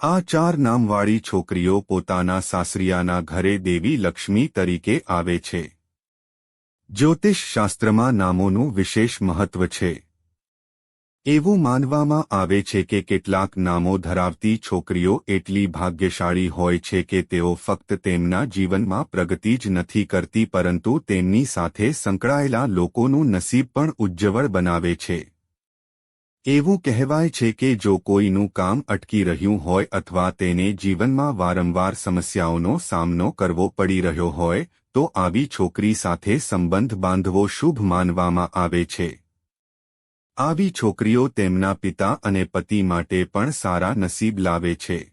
આ ચાર નામવાળી છોકરીઓ પોતાના સાસરિયાના ઘરે દેવી લક્ષ્મી તરીકે આવે છે. જ્યોતિષ શાસ્ત્રમાં નામોનું વિશેષ મહત્વ છે. એવું માનવામાં આવે છે કે કેટલાક નામો ધરાવતી છોકરીઓ એટલી ભાગ્યશાળી હોય છે કે તેઓ ફક્ત તેમના જીવનમાં પ્રગતિ જ નથી કરતી પરંતુ તેમની સાથે સંકળાયેલા લોકોનું નસીબ પણ ઉજ્જવળ બનાવે છે. એવું કહેવાય છે કે જો કોઈનું કામ અટકી રહ્યું હોય અથવા તેને જીવનમાં વારંવાર સમસ્યાઓનો સામનો કરવો પડી રહ્યો હોય, તો આવી છોકરી સાથે સંબંધ બાંધવો શુભ માનવામાં આવે છે. આવી છોકરીઓ તેમના પિતા અને પતિ માટે પણ સારા નસીબ લાવે છે.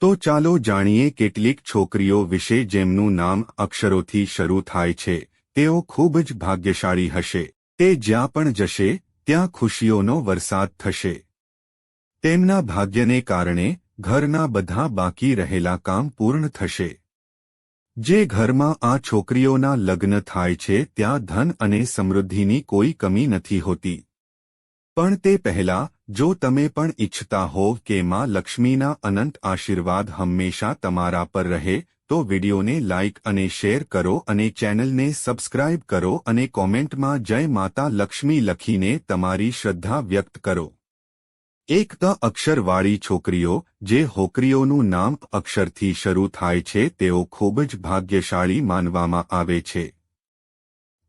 તો ચાલો જાણીએ કેટલીક છોકરીઓ વિશે જેમનું નામ અક્ષરોથી શરૂ થાય છે. તેઓ ખૂબ જ ભાગ્યશાળી હશે. તે જ્યાં પણ જશે ત્યાં ખુશીઓનો વરસાદ થશે. તેમના ભાગ્યને કારણે ઘરના બધા બાકી રહેલા કામ પૂર્ણ થશે. જે ઘરમાં આ છોકરીઓના લગ્ન થાય છે ત્યાં ધન અને સમૃદ્ધિની કોઈ કમી નથી હોતી. પણ તે પહેલા, જો તમે પણ ઇચ્છતા હોવ કે માં લક્ષ્મીના અનંત આશીર્વાદ હંમેશા તમારા પર રહે તો વિડિયોને લાઇક અને શેર કરો અને ચેનલને સબસ્ક્રાઇબ કરો અને કોમેન્ટમાં જય માતા લક્ષ્મી લખીને તમારી શ્રદ્ધા વ્યક્ત કરો. એક ત અક્ષરવાળી છોકરીઓ, જે હોકરીઓનું નામ અક્ષરથી શરૂ થાય છે, તેઓ ખૂબ જ ભાગ્યશાળી માનવામાં આવે છે.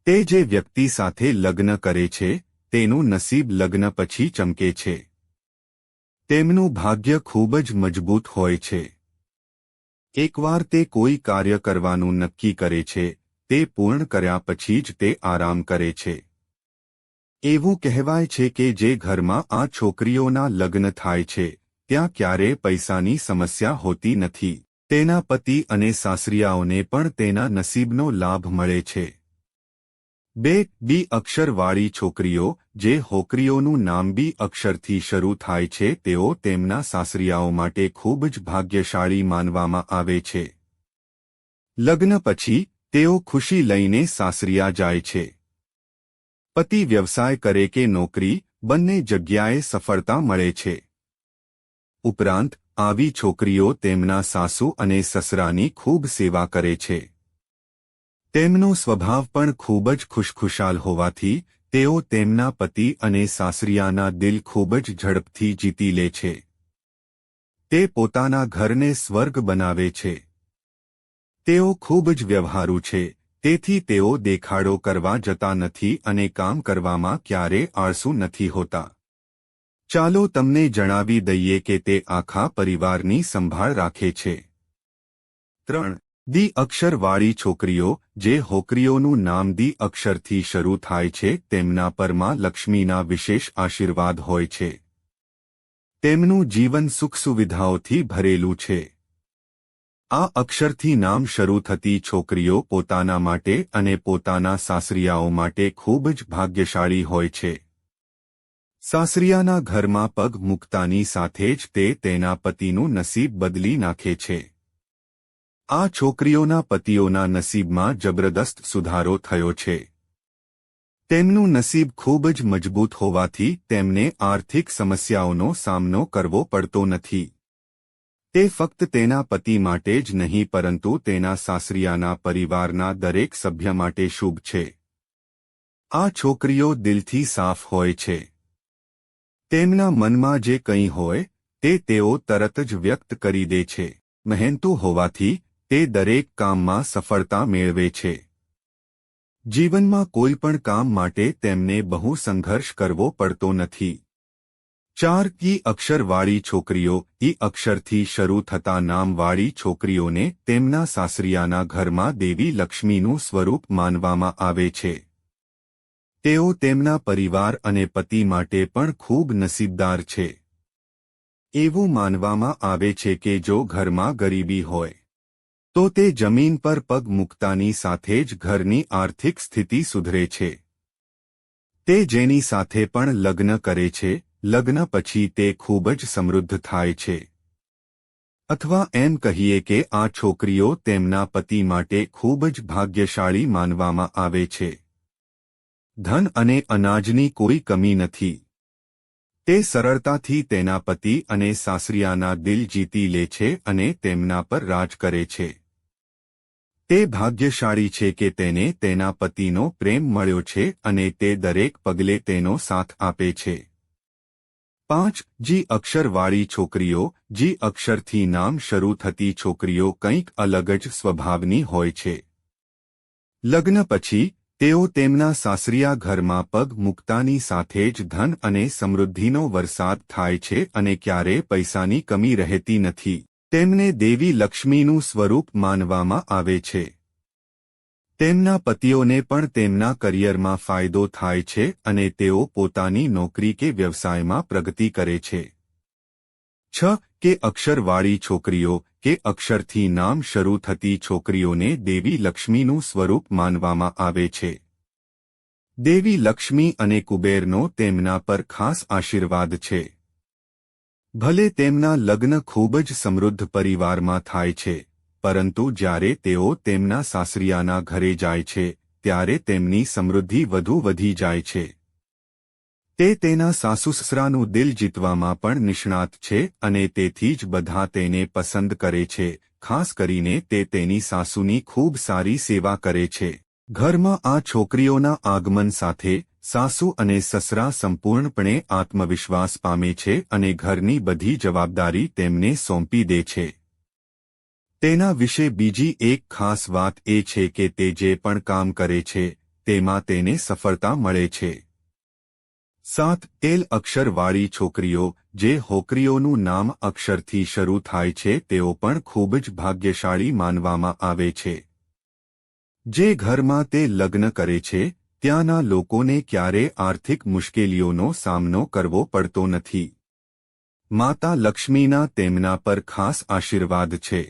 તે જે વ્યક્તિ સાથે લગ્ન કરે છે, તેનું નસીબ લગ્ન પછી ચમકે છે. તેમનું ભાગ્ય ખૂબ જ મજબૂત હોય છે. એકવાર તે કોઈ કાર્ય કરવાનું નક્કી કરે છે, તે પૂર્ણ કર્યા પછી જ તે આરામ કરે છે. એવું કહેવાય છે કે જે ઘરમાં આ છોકરીઓના લગ્ન થાય છે, ત્યાં ક્યારે પૈસાની સમસ્યા હોતી નથી. તેના પતિ અને સાસરિયાઓને પણ તેના નસીબનો લાભ મળે છે. બે, બી અક્ષરવાળી છોકરીઓ, જે હોકરીઓનું નામ બી અક્ષરથી શરૂ થાય છે, તેઓ તેમના સાસરિયાઓ માટે ખૂબ જ ભાગ્યશાળી માનવામાં આવે છે. લગ્ન પછી, તેઓ ખુશી લઈને સાસરિયા જાય છે. પતિ વ્યવસાય કરે કે નોકરી, બંને જગ્યાએ સફળતા મળે છે. ઉપરાંત, આવી છોકરીઓ તેમના સાસુ અને સસરાની ખૂબ સેવા કરે છે. તેમનો સ્વભાવ પણ ખૂબ જ ખુશખુશાલ હોવાથી, તેઓ તેમના પતિ અને સાસરિયાના દિલ ખૂબ જ ઝડપથી જીતી લે છે. તે પોતાના ઘરને સ્વર્ગ બનાવે છે. તેઓ ખૂબ જ વ્યવહારુ છે, તેથી તેઓ દેખાડો કરવા જતા નથી અને કામ કરવામાં ક્યારે આળસુ નથી હોતા. ચાલો તમને જણાવી દઈએ કે તે આખા પરિવારની સંભાળ રાખે છે. ત્રણ દી અક્ષરવાળી છોકરીઓ, જે હોકરીઓનું નામ દી અક્ષરથી શરૂ થાય છે, તેમના પરમાં લક્ષ્મીના વિશેષ આશીર્વાદ હોય છે. તેમનું જીવન સુખ સુવિધાઓથી ભરેલું છે. આ અક્ષરથી નામ શરૂ થતી છોકરીઓ પોતાના માટે અને પોતાના સાસરિયાઓ માટે ખૂબ જ ભાગ્યશાળી હોય છે. સાસરિયાના ઘરમાં પગ મૂકતાની સાથે જ તે તેના પતિનું નસીબ બદલી નાખે છે. આ છોકરીઓના પતિઓના નસીબમાં જબરદસ્ત સુધારો થયો છે. તેમનું નસીબ ખૂબ જ મજબૂત હોવાથી તેમને આર્થિક સમસ્યાઓનો સામનો કરવો પડતો નથી. તે ફક્ત તેના પતિ માટે જ નહીં, પરંતુ તેના સાસરિયાના પરિવારના દરેક સભ્ય માટે શુભ છે. આ છોકરીઓ દિલથી સાફ હોય છે. તેમના મનમાં જે કંઈ હોય, તે તેઓ તરત જ વ્યક્ત કરી દે છે. મહેનતુ હોવાથી તે દરેક કામમાં સફળતા મેળવે છે. જીવનમાં કોઈ પણ કામ માટે તેમને બહુ સંઘર્ષ કરવો પડતો નથી. ચાર કી અક્ષરવાળી છોકરીઓ, ઈ અક્ષરથી શરૂ થતા નામવાળી છોકરીઓને તેમના સાસરિયાના ઘરમાં દેવી લક્ષ્મીનું સ્વરૂપ માનવામાં આવે છે. તેઓ તેમના પરિવાર અને પતિ માટે પણ ખૂબ નસીબદાર છે. એવું માનવામાં આવે છે કે જો ઘરમાં ગરીબી હોય તો તે જમીન પર પગ મૂકતાની સાથે જ ઘરની આર્થિક સ્થિતિ સુધરે છે. તે જેની સાથે પણ લગ્ન કરે છે, લગ્ન પછી તે ખૂબ જ સમૃદ્ધ થાય છે. અથવા એમ કહીએ કે આ છોકરીઓ તેમના પતિ માટે ખૂબ જ ભાગ્યશાળી માનવામાં આવે છે. ધન અને અનાજની કોઈ કમી નથી. તે સરળતાથી તેના પતિ અને સાસરિયાના દિલ જીતી લે છે અને તેમના પર રાજ કરે છે. તે ભાગ્યશાળી છે કે તેને તેના પતિનો પ્રેમ મળ્યો છે અને તે દરેક પગલે તેનો સાથ આપે છે. પાંચ, જી અક્ષરવાળી છોકરીઓ, જી અક્ષરથી નામ શરૂ થતી છોકરીઓ કંઈક અલગ જ સ્વભાવની હોય છે. લગ્ન પછી તેઓ તેમના સાસરિયા ઘરમાં પગ મૂકતાની સાથે જ ધન અને સમૃદ્ધિનો વરસાદ થાય છે અને ક્યારે પૈસાની કમી રહેતી નથી. તેમને દેવી લક્ષ્મીનું સ્વરૂપ માનવામાં આવે છે. તેમના પતિઓને પણ તેમના કરિયરમાં ફાયદો થાય છે અને તેઓ પોતાની નોકરી કે વ્યવસાયમાં પ્રગતિ કરે છે. છ કે અક્ષરવાળી છોકરીઓ કે અક્ષરથી નામ શરૂ થતી છોકરીઓને દેવી લક્ષ્મીનું સ્વરૂપ માનવામાં આવે છે. દેવી લક્ષ્મી અને કુબેરનો તેમના પર ખાસ આશીર્વાદ છે. ભલે તેમના લગ્ન ખૂબ જ સમૃદ્ધ પરિવારમાં થાય છે, પરંતુ જ્યારે તેઓ તેમના સાસરિયાના ઘરે જાય છે, ત્યારે તેમની સમૃદ્ધિ વધુ વધી જાય છે. તે તેના સાસુસસરાનું દિલ જીતવામાં પણ નિષ્ણાત છે અને તેથી જ બધા તેને પસંદ કરે છે, ખાસ કરીને તે તેની સાસુની ખૂબ સારી સેવા કરે છે. ઘરમાં આ છોકરીઓના આગમન સાથે, સાસુ અને સસરા સંપૂર્ણપણે આત્મવિશ્વાસ પામે છે અને ઘરની બધી જવાબદારી તેમને સોંપી દે છે. તેના વિશે બીજી એક ખાસ વાત એ છે કે તે જે પણ કામ કરે છે, તેમાં તેને સફળતા મળે છે. સાત તેલ અક્ષરવાળી છોકરીઓ, જે હોકરીઓનું નામ અક્ષરથી શરૂ થાય છે, તેઓ પણ ખૂબ જ ભાગ્યશાળી માનવામાં આવે છે. જે ઘરમાં તે લગ્ન કરે છે, ત્યાંના લોકોને ક્યારે આર્થિક મુશ્કેલીઓનો સામનો કરવો પડતો નથી. માતા લક્ષ્મીના તેમના પર ખાસ આશીર્વાદ છે.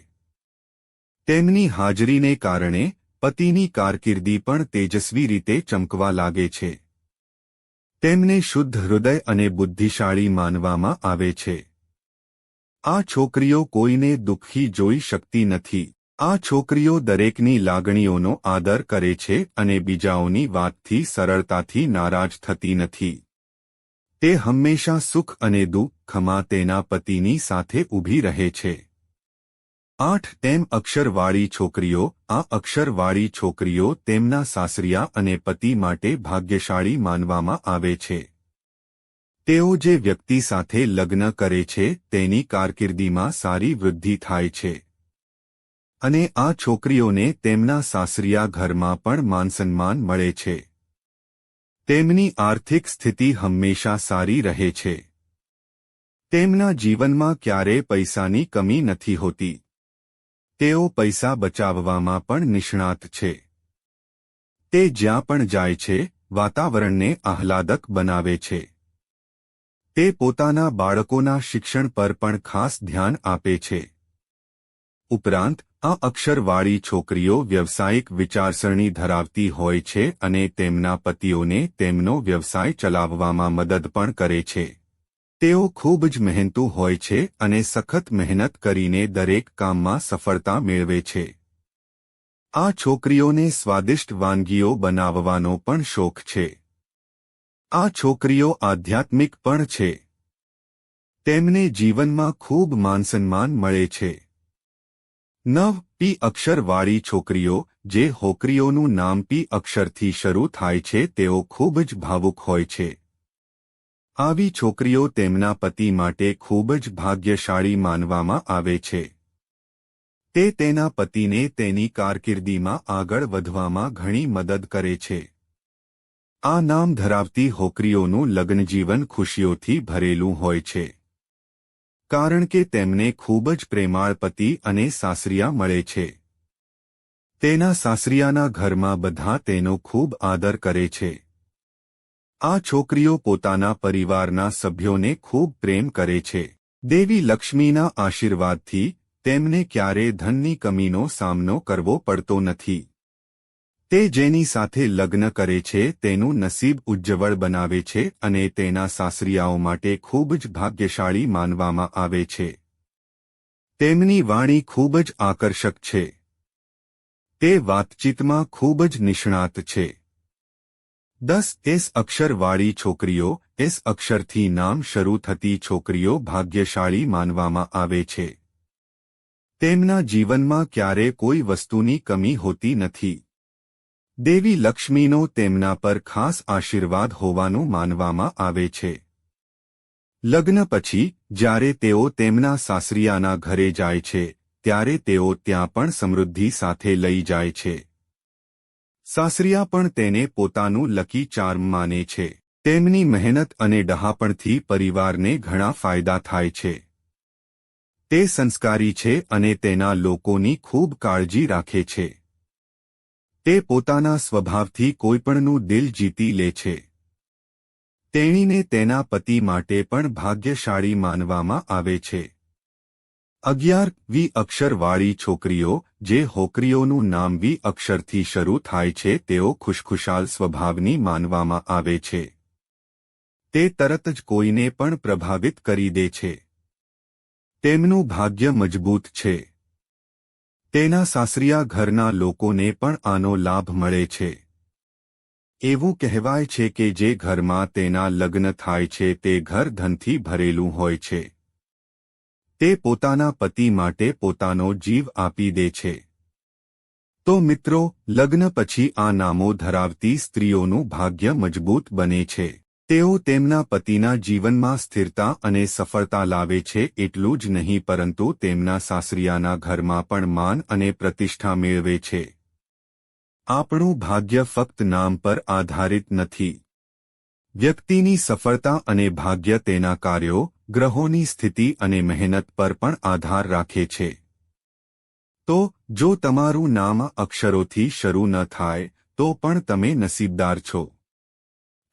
તેમની હાજરીને કારણે પતિની કારકિર્દી પણ તેજસ્વી રીતે ચમકવા લાગે છે. તેમને શુદ્ધ હૃદય અને બુદ્ધિશાળી માનવામાં આવે છે. આ છોકરીઓ કોઈને દુઃખી જોઈ શકતી નથી. આ છોકરીઓ દરેકની લાગણીઓનો આદર કરે છે અને બીજાઓની વાતથી સરળતાથી નારાજ થતી નથી. તે હંમેશા સુખ અને દુઃખમાં તેના પતિની સાથે ઊભી રહે છે. આઠ તેમ અક્ષરવાળી છોકરીઓ, આ અક્ષરવાળી છોકરીઓ તેમના સાસરિયા અને પતિ માટે ભાગ્યશાળી માનવામાં આવે છે. તેઓ જે વ્યક્તિ સાથે લગ્ન કરે છે, તેની કારકિર્દીમાં સારી વૃદ્ધિ થાય છે. અને આ છોકરીઓને તેમના સાસરિયા ઘરમાં પણ માનસન્માન મળે છે. તેમની આર્થિક સ્થિતિ હંમેશા સારી રહે છે. તેમના જીવનમાં ક્યારેય પૈસાની કમી નથી હોતી. તેઓ પૈસા બચાવવામાં પણ નિષ્ણાત છે. તે જ્યાં પણ જાય છે, વાતાવરણને આહલાદક બનાવે છે. તે પોતાના બાળકોના શિક્ષણ પર પણ ખાસ ધ્યાન આપે છે. ઉપરાંત, આ અક્ષરવાળી છોકરીઓ વ્યવસાયિક વિચારસરણી ધરાવતી હોય છે અને તેમના પતિઓને તેમનો વ્યવસાય ચલાવવામાં મદદ પણ કરે છે. તેઓ ખૂબ જ મહેનતુ હોય છે અને સખત મહેનત કરીને દરેક કામમાં સફળતા મેળવે છે. આ છોકરીઓને સ્વાદિષ્ટ વાનગીઓ બનાવવાનો પણ શોખ છે. આ છોકરીઓ આધ્યાત્મિક પણ છે. તેમને જીવનમાં ખૂબ માનસન્માન મળે છે. નવ પી અક્ષરવાળી છોકરીઓ, જે હોકરીઓનું નામ પી અક્ષરથી શરૂ થાય છે, તેઓ ખૂબ જ ભાવુક હોય છે. આવી છોકરીઓ તેમના પતિ માટે ખૂબ જ ભાગ્યશાળી માનવામાં આવે છે. તે તેના પતિને તેની કારકિર્દીમાં આગળ વધવામાં ઘણી મદદ કરે છે. આ નામ ધરાવતી હોકરીઓનું લગ્નજીવન ખુશીઓથી ભરેલું હોય છે. કારણ કે તેમને ખૂબ જ પ્રેમાળ પતિ અને સાસરિયા મળે છે. તેના સાસરિયાના ઘરમાં બધા તેનો ખૂબ આદર કરે છે. આ છોકરીઓ પોતાના પરિવારના સભ્યોને ખૂબ પ્રેમ કરે છે. દેવી લક્ષ્મીના આશીર્વાદથી તેમને ક્યારે ધનની કમીનો સામનો કરવો પડતો નથી. તે જેની સાથે લગ્ન કરે છે, તેનું નસીબ ઉજ્જવળ બનાવે છે અને તેના સાસરિયાઓ માટે ખૂબ જ ભાગ્યશાળી માનવામાં આવે છે. તેમની વાણી ખૂબ જ આકર્ષક છે. તે વાતચીતમાં ખૂબ જ નિષ્ણાત છે. દસ એસ અક્ષરવાળી છોકરીઓ, એસ અક્ષરથી નામ શરૂ થતી છોકરીઓ ભાગ્યશાળી માનવામાં આવે છે. તેમના જીવનમાં ક્યારે કોઈ વસ્તુની કમી હોતી નથી. દેવી લક્ષ્મીનો તેમના પર ખાસ આશીર્વાદ હોવાનું માનવામાં આવે છે. લગ્ન પછી, જ્યારે તેઓ તેમના સાસરિયાના ઘરે જાય છે, ત્યારે તેઓ ત્યાં પણ સમૃદ્ધિ સાથે લઈ જાય છે. સાસરિયા પણ તેને પોતાનું લકી ચાર્મ માને છે. તેમની મહેનત અને ડહાપણથી પરિવારને ઘણા ફાયદા થાય છે. તે સંસ્કારી છે અને તેના લોકોની ખૂબ કાળજી રાખે છે. તે પોતાના સ્વભાવથી કોઈપણનું દિલ જીતી લે છે. તેણીને તેના પતિ માટે પણ ભાગ્યશાળી માનવામાં આવે છે. અગિયાર વી અક્ષરવાળી છોકરીઓ, જે હોકરીઓનું નામ વી અક્ષરથી શરૂ થાય છે, તેઓ ખુશખુશાલ સ્વભાવની માનવામાં આવે છે. તે તરત જ કોઈને પણ પ્રભાવિત કરી દે છે. તેમનું ભાગ્ય મજબૂત છે. તેના સાસરિયા ઘરના લોકોને પણ આનો લાભ મળે છે. એવું કહેવાય છે કે જે ઘરમાં તેના લગ્ન થાય છે, તે ઘર ધનથી ભરેલું હોય છે. તે પોતાના પતિ માટે પોતાનો જીવ આપી દે છે. તો મિત્રો, લગ્ન પછી આ નામો ધરાવતી સ્ત્રીઓનું ભાગ્ય મજબૂત બને છે. તેઓ તેમના પતિના જીવનમાં સ્થિરતા અને સફળતા લાવે છે એટલું જ નહીં પરંતુ તેમના સાસરિયાના ઘરમાં પણ માન અને પ્રતિષ્ઠા મેળવે છે. આપણું ભાગ્ય ફક્ત નામ પર આધારિત નથી. વ્યક્તિની સફળતા અને ભાગ્ય તેના કાર્યો, ગ્રહોની સ્થિતિ અને મહેનત પર પણ આધાર રાખે છે. તો, જો તમારું નામ અક્ષરોથી શરૂ ન થાય, તો પણ તમે નસીબદાર છો.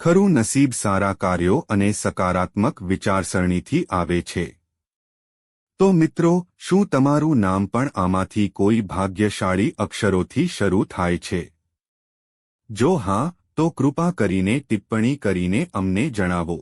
ખરું નસીબ સારા કાર્યો અને સકારાત્મક વિચારસરણીથી આવે છે. તો મિત્રો, શું તમારું નામ પણ આમાંથી કોઈ ભાગ્યશાળી અક્ષરોથી શરૂ થાય છે? જો હા તો કૃપા કરીને ટિપ્પણી કરીને અમને જણાવો.